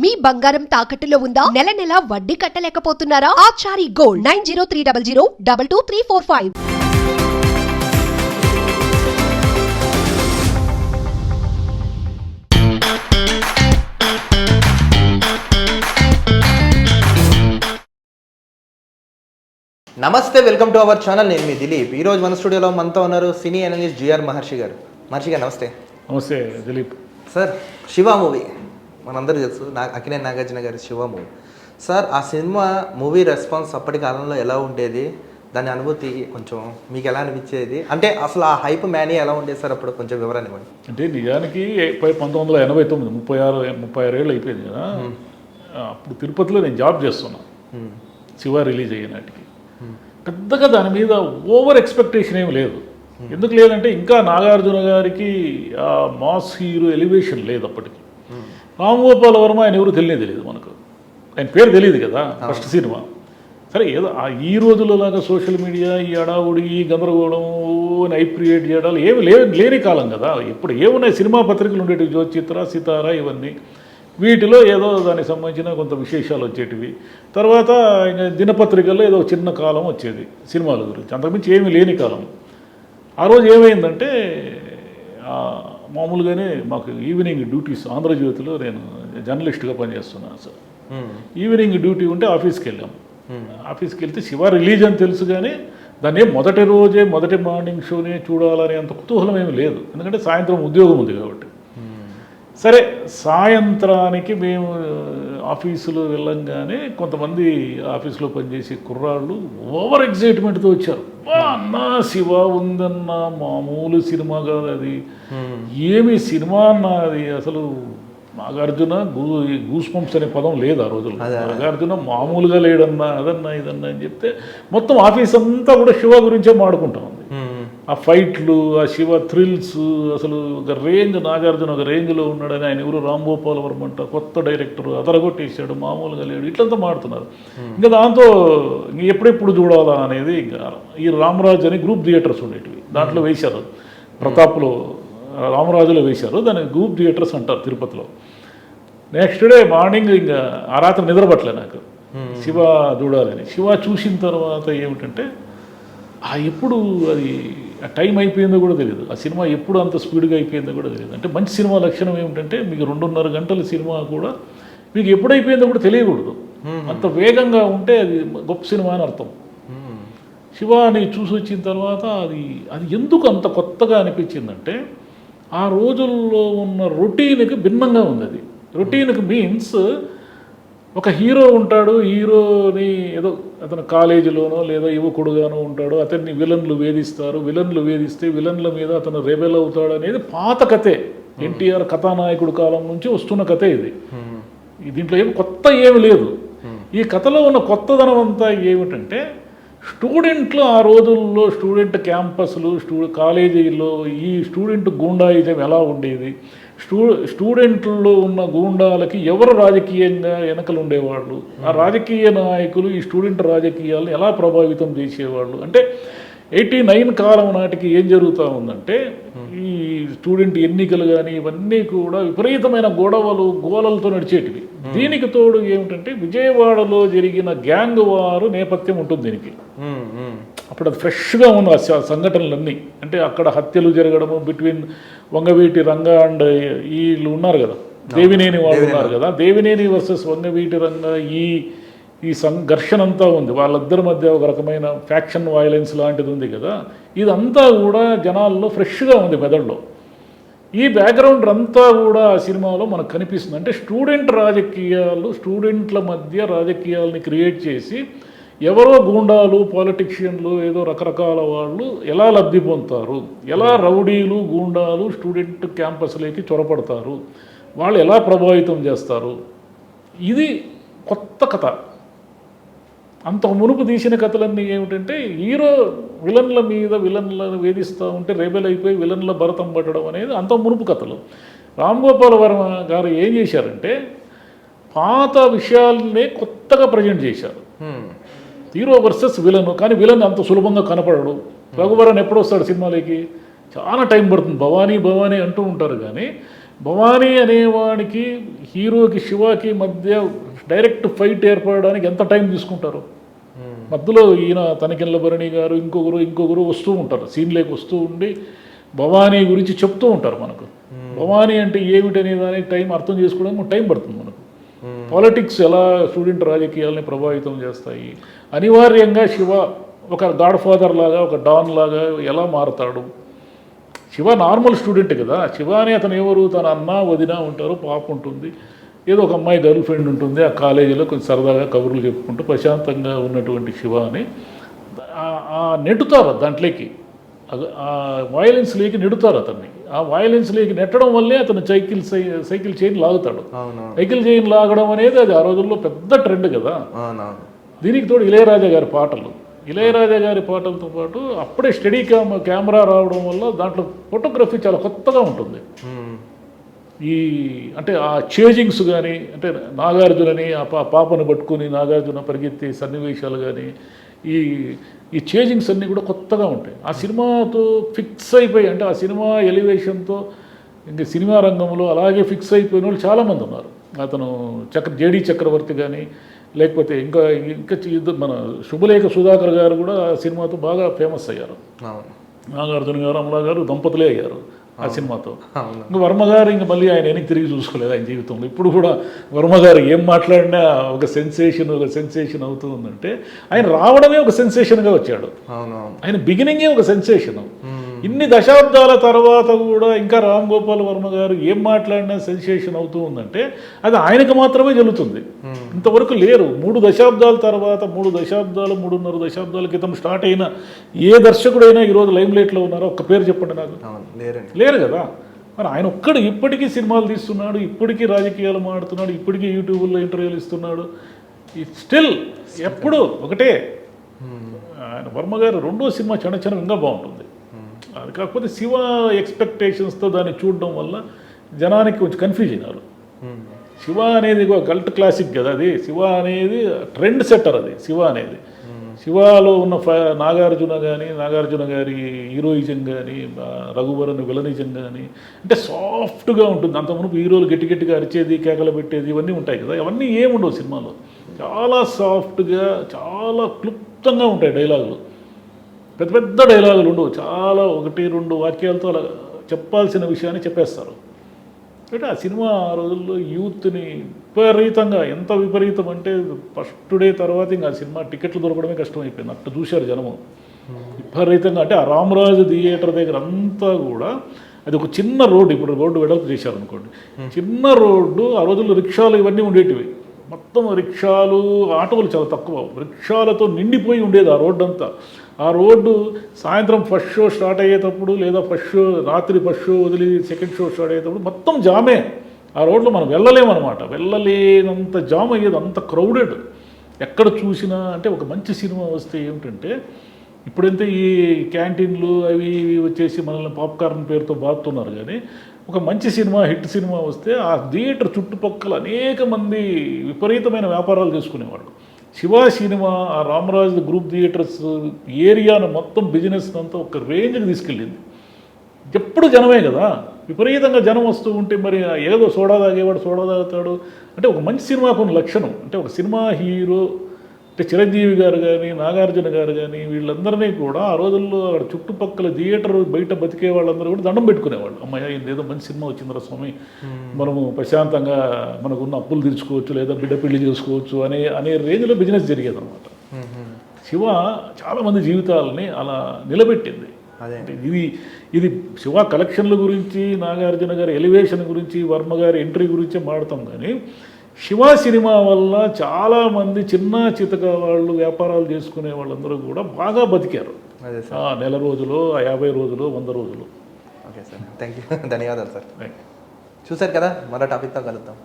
మీ బంగారం తాకట్టులో ఉందా? నెల నెల వడ్డీ కట్టలేకపోతున్నారా? Achari gold nine zero three double zero double two three four five. నమస్తే వెల్కమ్ టు అవర్ ఛానల్. నేను మీ దిలీప్. ఈ రోజు మన స్టూడియోలో మనతో ఉన్నారు సినీ అనలిస్ట్ జిఆర్ మహర్షి గారు. మహర్షి గారు నమస్తే. నమస్తే దిలీప్. Sir Shiva movie. మనందరూ తెలుసు నా అకినే నాగార్జున గారి శివ మూవీ సార్ ఆ సినిమా మూవీ రెస్పాన్స్ అప్పటి కాలంలో ఎలా ఉండేది? దాని అనుభూతి కొంచెం మీకు ఎలా అనిపించేది? అంటే అసలు ఆ హైప్ మ్యానీ ఎలా ఉండేది సార్? అప్పుడు కొంచెం వివరణ ఇవ్వండి. అంటే నిజానికి పంతొమ్మిది వందల ఎనభై తొమ్మిది ముప్పై ఆరు ముప్పై ఆరు ఏళ్ళు అయిపోయింది కదా. అప్పుడు తిరుపతిలో నేను జాబ్ చేస్తున్నా. శివ రిలీజ్ అయ్యే నాటికి. పెద్దగా దాని మీద ఓవర్ ఎక్స్పెక్టేషన్ ఏమి లేదు. ఎందుకు లేదంటే ఇంకా నాగార్జున గారికి ఆ మాస్ హీరో ఎలివేషన్ లేదు అప్పటికి. రామ్ గోపాల్ వర్మ ఆయన ఎవరు తెలియదు తెలియదు మనకు. ఆయన పేరు తెలియదు కదా ఫస్ట్ సినిమా. సరే ఏదో ఆ ఈ రోజులలాగా సోషల్ మీడియా ఈ అడావుడి ఈ గందరగోళం నైప్ క్రియేట్ చేయడాలు ఏమి లే లేని కాలం కదా. ఇప్పుడు ఏమున్నాయి సినిమా పత్రికలు ఉండేటివి? జ్యోతిచిత్ర సితార ఇవన్నీ. వీటిలో ఏదో దానికి సంబంధించిన కొంత విశేషాలు వచ్చేటివి. తర్వాత ఇంకా దినపత్రికల్లో ఏదో చిన్న కాలం వచ్చేది సినిమాల గురించి. అంతకుమించి ఏమీ లేని కాలం. ఆ రోజు ఏమైందంటే మామూలుగానే మాకు ఈవినింగ్ డ్యూటీస్ ఆంధ్రజ్యోతిలో నేను జర్నలిస్ట్గా పనిచేస్తున్నాను సార్. Hmm. ఈవినింగ్ డ్యూటీ ఉంటే ఆఫీస్కి వెళ్ళాం ఆఫీస్కి వెళ్తే శివ రిలీజ్ అని తెలుసు కానీ దాన్ని మొదటి రోజే మొదటి మార్నింగ్ షోనే చూడాలనే అంత కుతూహలం ఏమీ లేదు. ఎందుకంటే సాయంత్రం ఉద్యోగం ఉంది కాబట్టి. సరే సాయంత్రానికి మేము ఆఫీసులో వెళ్ళంగానే కొంతమంది ఆఫీసులో పనిచేసే కుర్రాళ్ళు ఓవర్ ఎగ్జైట్మెంట్తో వచ్చారు. "వా, అన్నా శివ ఉందన్నా మామూలు సినిమా కాదు అది. ఏమి సినిమా అన్నా అది? అసలు నాగార్జున గూ గూస్ పంప్స్ అనే పదం లేదు ఆ రోజుల్లో. నాగార్జున మామూలుగా లేడన్నా అదన్నా ఇదన్నా అని చెప్తే మొత్తం ఆఫీస్ అంతా కూడా శివ గురించే మాడుకుంటా ఉంది. ఆ ఫైట్లు ఆ శివ థ్రిల్స్ అసలు ఒక రేంజ్ నాగార్జున ఒక రేంజ్లో ఉన్నాడని ఆయన ఎవరు? రామ్ గోపాల్ వర్మ అంట కొత్త డైరెక్టర్ అదరగొట్టేసాడు మామూలుగా లేడు ఇట్లంతా మాడుతున్నారు ఇంకా దాంతో ఎప్పుడెప్పుడు చూడాలా అనేది ఇంకా ఈ రామరాజు అని గ్రూప్ థియేటర్స్ ఉండేటివి. దాంట్లో వేశారు. ప్రతాప్లో రామరాజులో వేశారు. దాన్ని గ్రూప్ థియేటర్స్ అంటారు తిరుపతిలో. నెక్స్ట్ డే మార్నింగ్ ఇంకా ఆ రాత్రి నిద్రపట్టలే నాకు. శివ చూడాలని. శివ చూసిన తర్వాత ఏమిటంటే ఆ ఎప్పుడు అది టైం అయిపోయిందో కూడా తెలియదు ఆ సినిమా ఎప్పుడు అంత స్పీడ్గా అయిపోయిందో కూడా తెలియదు అంటే మంచి సినిమా లక్షణం ఏమిటంటే మీకు రెండున్నర గంటల సినిమా కూడా మీకు ఎప్పుడు అయిపోయిందో కూడా తెలియకూడదు. అంత వేగంగా ఉంటే అది గొప్ప సినిమా అని అర్థం. శివాని చూసి వచ్చిన తర్వాత అది అది ఎందుకు అంత కొత్తగా అనిపించిందంటే ఆ రోజుల్లో ఉన్న రొటీన్కి భిన్నంగా ఉంది అది. రొటీన్కి మీన్స్ ఒక హీరో ఉంటాడు హీరోని ఏదో అతను కాలేజీలోనో లేదా యువకుడుగానో ఉంటాడు అతన్ని విలన్లు వేధిస్తారు విలన్లు వేధిస్తే విలన్ల మీద అతను రెబెల్ అవుతాడు అనేది పాత కథే. ఎన్టీఆర్ కథానాయకుడు కాలం నుంచి వస్తున్న కథే ఇది. దీంట్లో ఏమి కొత్త ఏమి లేదు. ఈ కథలో ఉన్న కొత్తదనం అంతా ఏమిటంటే స్టూడెంట్లు ఆ రోజుల్లో స్టూడెంట్ క్యాంపస్లు స్టూ కాలేజీల్లో ఈ స్టూడెంట్ గూండాయిజం ఎలా ఉండేది? స్టూ స్టూడెంట్లో ఉన్న గూండాలకి ఎవరు రాజకీయంగా వెనకలు ఉండేవాళ్ళు ఆ రాజకీయ నాయకులు ఈ స్టూడెంట్ రాజకీయాలను ఎలా ప్రభావితం చేసేవాళ్ళు? అంటే ఎయిటీ నైన్ కాలం నాటికి ఏం జరుగుతూ ఉందంటే ఈ స్టూడెంట్ ఎన్నికలు కానీ ఇవన్నీ కూడా విపరీతమైన గొడవలు గోలలతో నడిచేటివి. దీనికి తోడు ఏమిటంటే విజయవాడలో జరిగిన గ్యాంగ్ వారు నేపథ్యం ఉంటుంది దీనికి. అప్పుడు అది ఫ్రెష్గా స- సంఘటనలన్నీ. అంటే అక్కడ హత్యలు జరగడము బిట్వీన్ వంగవీటి రంగ అండ్ వీళ్ళు ఉన్నారు కదా. దేవినేని వాళ్ళు ఉన్నారు కదా. దేవినేని వర్సెస్ వంగవీటి రంగ ఈ ఈ సం ఘర్షణ అంతా ఉంది. వాళ్ళిద్దరి మధ్య ఒక రకమైన ఫ్యాక్షన్ వైలెన్స్ లాంటిది ఉంది కదా. ఇదంతా కూడా జనాల్లో ఫ్రెష్గా ఉంది మెదడులో. ఈ బ్యాక్గ్రౌండ్ అంతా కూడా ఆ సినిమాలో మనకు కనిపిస్తుంది. అంటే స్టూడెంట్ రాజకీయాలు స్టూడెంట్ల మధ్య రాజకీయాలని క్రియేట్ చేసి ఎవరో గూండాలు పాలిటిషియన్లు ఏదో రకరకాల వాళ్ళు ఎలా లబ్ధి పొందుతారు? ఎలా రౌడీలు గూండాలు స్టూడెంట్ క్యాంపస్లోకి చొరపడతారు? వాళ్ళు ఎలా ప్రభావితం చేస్తారు? ఇది కొత్త కథ. అంత మునుపు తీసిన కథలన్నీ ఏమిటంటే హీరో విలన్ల మీద విలన్లను వేధిస్తూ ఉంటే రేబెల్ అయిపోయి విలన్ల భరతం పట్టడం అనేది అంత మునుపు కథలు. రామ్ గోపాల్ వర్మ గారు ఏం చేశారంటే పాత విషయాలనే కొత్తగా ప్రజెంట్ చేశారు. హీరో వర్సెస్ విలన్ కానీ విలన్ అంత సులభంగా కనపడడు. రఘువరన్ ఎప్పుడు వస్తాడు సినిమాలోకి? చాలా టైం పడుతుంది. భవానీ భవానీ అంటూ ఉంటారు కానీ భవానీ అనేవానికి హీరోకి శివాకి మధ్య డైరెక్ట్ ఫైట్ ఏర్పడడానికి ఎంత టైం తీసుకుంటారు? మధ్యలో ఈయన తనకిల్ల భరణి గారు ఇంకొకరు ఇంకొకరు వస్తూ ఉంటారు. సీన్లోకి వస్తూ ఉండి భవానీ గురించి చెప్తూ ఉంటారు మనకు. భవానీ అంటే ఏమిటనే దానికి టైం అర్థం చేసుకోవడానికి టైం పడుతుంది మనకు. పాలిటిక్స్ ఎలా స్టూడెంట్ రాజకీయాలని ప్రభావితం చేస్తాయి? అనివార్యంగా శివ ఒక గాడ్ ఫాదర్ లాగా ఒక డాన్ లాగా ఎలా మారతాడు? శివ నార్మల్ స్టూడెంట్ కదా. శివ అని అతను ఎవరు? తన అన్న వదిన ఉంటారు పాప ఉంటుంది. ఏదో ఒక అమ్మాయి గర్ల్ ఫ్రెండ్ ఉంటుంది. ఆ కాలేజీలో కొంచెం సరదాగా కబుర్లు చెప్పుకుంటూ ప్రశాంతంగా ఉన్నటువంటి శివ అని ఆ- నెట్టుతారు దాంట్లోకి. ఆ వాయిలెన్స్లోకి నెడుతారు అతన్ని. ఆ వాయిలెన్స్లోకి నెట్టడం వల్లే అతను సైకిల్ సైకిల్ చైన్ లాగుతాడు. సైకిల్ చైన్ లాగడం అనేది అది ఆ రోజుల్లో పెద్ద ట్రెండ్ కదా. దీనికి తోడు ఇళయరాజా గారి పాటలు. ఇళయరాజా గారి పాటలతో పాటు అప్పుడే స్టడీ క్యామ్ కెమెరా రావడం వల్ల దాంట్లో ఫోటోగ్రఫీ చాలా కొత్తగా ఉంటుంది. ఈ అంటే ఆ చేజింగ్స్ కానీ అంటే నాగార్జునని ఆ పాపను పట్టుకుని నాగార్జున పరిగెత్తే సన్నివేశాలు కానీ ఈ ఈ చేజింగ్స్ అన్నీ కూడా కొత్తగా ఉంటాయి. ఆ సినిమాతో ఫిక్స్ అయిపోయి అంటే ఆ సినిమా ఎలివేషన్తో ఇంకా సినిమా రంగంలో అలాగే ఫిక్స్ అయిపోయిన వాళ్ళు చాలామంది ఉన్నారు. అతను చక్ర జేడి చక్రవర్తి కానీ లేకపోతే ఇంకా ఇంకా మన శుభలేఖ సుధాకర్ గారు కూడా ఆ సినిమాతో బాగా ఫేమస్ అయ్యారు. నాగార్జున గారు అమలా గారు దంపతులే అయ్యారు. ఆ సినిమాతో. ఇంకా వర్మ గారు ఇంకా మళ్ళీ ఆయన వెనక్కి తిరిగి చూసుకోలేదు ఆయన జీవితంలో. ఇప్పుడు కూడా వర్మ గారు ఏం మాట్లాడినా ఒక సెన్సేషన్ ఒక సెన్సేషన్ అవుతూ ఉందంటే ఆయన రావడమే ఒక సెన్సేషన్గా వచ్చాడు. ఆయన బిగినింగే ఒక సెన్సేషన్ ఇన్ని దశాబ్దాల తర్వాత కూడా ఇంకా రామ్ గోపాల్ వర్మ గారు ఏం మాట్లాడినా సెన్సేషన్ అవుతూ ఉందంటే అది ఆయనకు మాత్రమే జరుగుతుంది. ఇంతవరకు లేరు. మూడు దశాబ్దాల తర్వాత మూడు దశాబ్దాలు మూడున్నర దశాబ్దాల క్రితం స్టార్ట్ అయిన ఏ దర్శకుడైనా ఈరోజు లైమ్ లైట్లో ఉన్నారో ఒక్క పేరు చెప్పండి నాకు. లేరు కదా? మరి ఆయన ఒక్కడు ఇప్పటికీ సినిమాలు తీస్తున్నాడు ఇప్పటికీ రాజకీయాలు మాడుతున్నాడు ఇప్పటికీ యూట్యూబ్లో ఇంటర్వ్యూలు ఇస్తున్నాడు. స్టిల్ ఎప్పుడు ఒకటే. ఆయన వర్మ గారు రెండో సినిమా చిన్న చిన్న ఇంకా బాగుంటుంది. అది కాకపోతే శివ ఎక్స్పెక్టేషన్స్తో దాన్ని చూడడం వల్ల జనానికి కొంచెం కన్ఫ్యూజన్ అయినారు. శివ అనేది కల్ట్ క్లాసిక్ కదా అది. శివ అనేది ట్రెండ్ సెట్టర్ అది శివ అనేది. శివలో ఉన్న ఫ నాగార్జున కానీ నాగార్జున గారి హీరోయిజం కానీ రఘువరన్ విలనిజం కానీ అంటే సాఫ్ట్గా ఉంటుంది. అంత మునుపు హీరోలు గట్టి గట్టిగా అరిచేది కేకలు పెట్టేది ఇవన్నీ ఉంటాయి కదా. అవన్నీ ఏముండవు సినిమాలో. చాలా సాఫ్ట్గా చాలా క్లుప్తంగా ఉంటాయి డైలాగులు పెద్ద పెద్ద డైలాగులు ఉండవు. చాలా ఒకటి రెండు వాక్యాలతో అలా చెప్పాల్సిన విషయాన్ని చెప్పేస్తారు. అంటే ఆ సినిమా ఆ రోజుల్లో యూత్ని విపరీతంగా ఎంత విపరీతం అంటే ఫస్ట్ డే తర్వాత ఇంకా ఆ సినిమా టికెట్లు దొరకడమే కష్టమైపోయింది. అట్లా చూశారు జనము. విపరీతంగా అంటే ఆ రామరాజు థియేటర్ దగ్గర అంతా కూడా అది ఒక చిన్న రోడ్డు ఇప్పుడు రోడ్డు వెడల్పు చేశారు అనుకోండి చిన్న రోడ్డు ఆ రోజుల్లో రిక్షాలు ఇవన్నీ ఉండేటివి. మొత్తం రిక్షాలు ఆటోలు చాలా తక్కువ. రిక్షాలతో నిండిపోయి ఉండేది ఆ రోడ్డు అంతా ఆ రోడ్డు సాయంత్రం ఫస్ట్ షో స్టార్ట్ అయ్యేటప్పుడు లేదా ఫస్ట్ షో రాత్రి ఫస్ట్ షో వదిలి సెకండ్ షో స్టార్ట్ అయ్యేటప్పుడు మొత్తం జామే. ఆ రోడ్లో మనం వెళ్ళలేమన్నమాట వెళ్ళలేనంత జామ్ అయ్యేది అంత క్రౌడెడ్. ఎక్కడ చూసినా అంటే ఒక మంచి సినిమా వస్తే ఏమిటంటే ఇప్పుడంతా ఈ క్యాంటీన్లు అవి ఇవి వచ్చేసి మనల్ని పాప్కార్న్ పేరుతో బాగుతున్నారు కానీ ఒక మంచి సినిమా హిట్ సినిమా వస్తే ఆ థియేటర్ చుట్టుపక్కల అనేక మంది విపరీతమైన వ్యాపారాలు చేసుకునేవాళ్ళు. శివ సినిమా ఆ రామరాజు గ్రూప్ థియేటర్స్ ఏరియాను మొత్తం బిజినెస్ అంతా ఒక రేంజ్కి తీసుకెళ్ళింది. ఎప్పుడు జనమే కదా విపరీతంగా జనం వస్తూ ఉంటే మరి ఏదో సోడా తాగేవాడు సోడా తాగుతాడు. అంటే ఒక మంచి సినిమాకు ఉన్న లక్షణం. అంటే ఒక సినిమా హీరో అంటే చిరంజీవి గారు కానీ నాగార్జున గారు కానీ వీళ్ళందరినీ కూడా ఆ రోజుల్లో అక్కడ చుట్టుపక్కల థియేటర్ బయట బతికే వాళ్ళందరూ కూడా దండం పెట్టుకునేవాళ్ళు. అమ్మాయి ఏదో మంచి సినిమా వచ్చిందిరా స్వామి. మనము ప్రశాంతంగా మనకున్న అప్పులు తీర్చుకోవచ్చు లేదా బిడ్డ పెళ్ళి చేసుకోవచ్చు అనే అనే రేంజ్లో బిజినెస్ జరిగేది అనమాట. శివ చాలామంది జీవితాలని అలా నిలబెట్టింది. ఇది ఇది శివ కలెక్షన్ల గురించి నాగార్జున గారి ఎలివేషన్ గురించి వర్మ గారి ఎంట్రీ గురించి మాడతాం కానీ శివ సినిమా వల్ల చాలామంది చిన్న చితక వాళ్ళు వ్యాపారాలు చేసుకునే వాళ్ళందరూ కూడా బాగా బతికారు. అదే సార్. ఆ నెల రోజులు యాభై రోజులు వంద రోజులు. Okay sir. థ్యాంక్ యూ ధన్యవాదాలు సార్. చూశారు కదా? మరో టాపిక్తో కలుద్దాం.